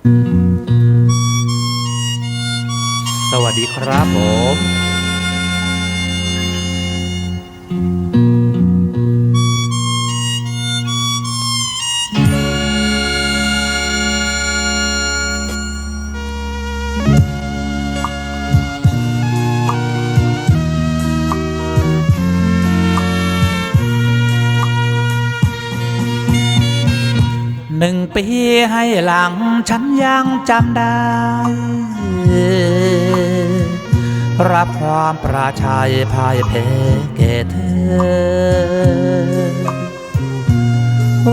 สวัสดีครับผม หนึ่งปีให้หลังฉันยังจำได้ รับความประชัยพายแพ้แก่เธอ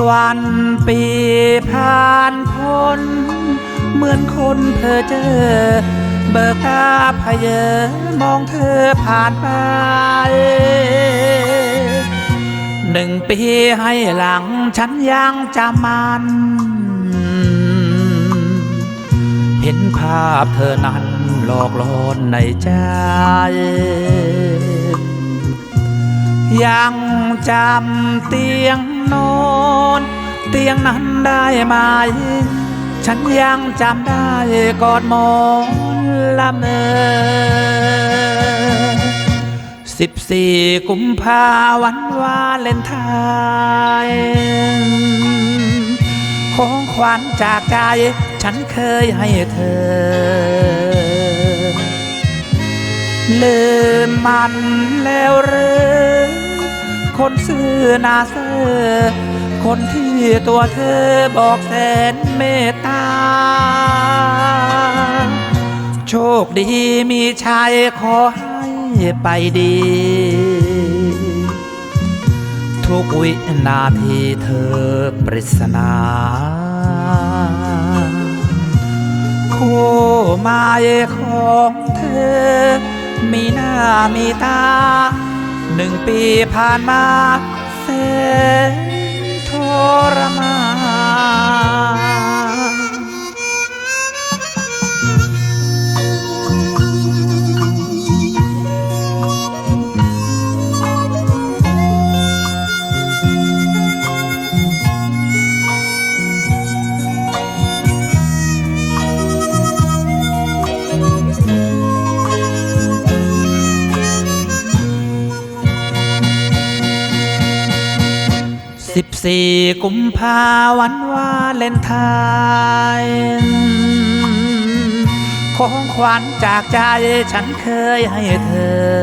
วันปีผ่านพ้นเหมือนคนเพอเจอ เบิกตาพเยอมองเธอผ่านไป หนึ่งปีให้หลังฉันยังจำมันเห็นภาพเธอนั้นหลอกลอนในใจ ยังจำเตียงนอนเตียงนั้นได้ไหม ฉันยังจำได้กอดมอนละเมอ สิบสี่กุมภาวันวาเลนไทน์ของขวัญจากใจ ฉันเคยให้เธอ ลืมมันแล้วหรือคนซื่อนาเซอคนที่ตัวเธอบอกแสนเมตตา โชคดีมีชายขอให้ ไปดี ทุกวินาทีเธอปริศนาคู่มายของเธอ มีหน้ามีตา หนึ่งปีผ่านมาแสนทรมาน สิบสี่กุมภาวันวาเลนไทน์ของขวัญจากใจฉันเคยให้เธอ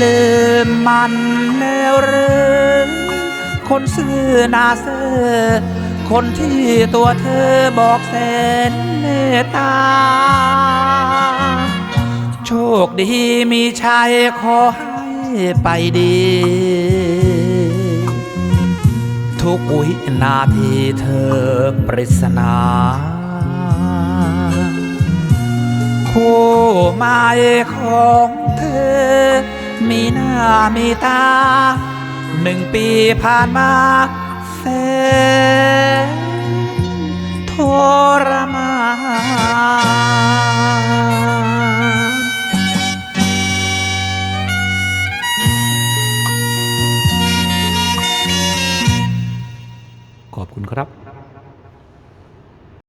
ลืมมันแล้วหรือคนซื่อนาเซอคนที่ตัวเธอบอกแสนเมตตา โชคดีมีชายขอให้ ไปดี ทุกวินาทีเธอปริศนาคู่หมายของเธอ มีหน้ามีตา หนึ่งปีผ่านมาแสนทรมาน คุณครับ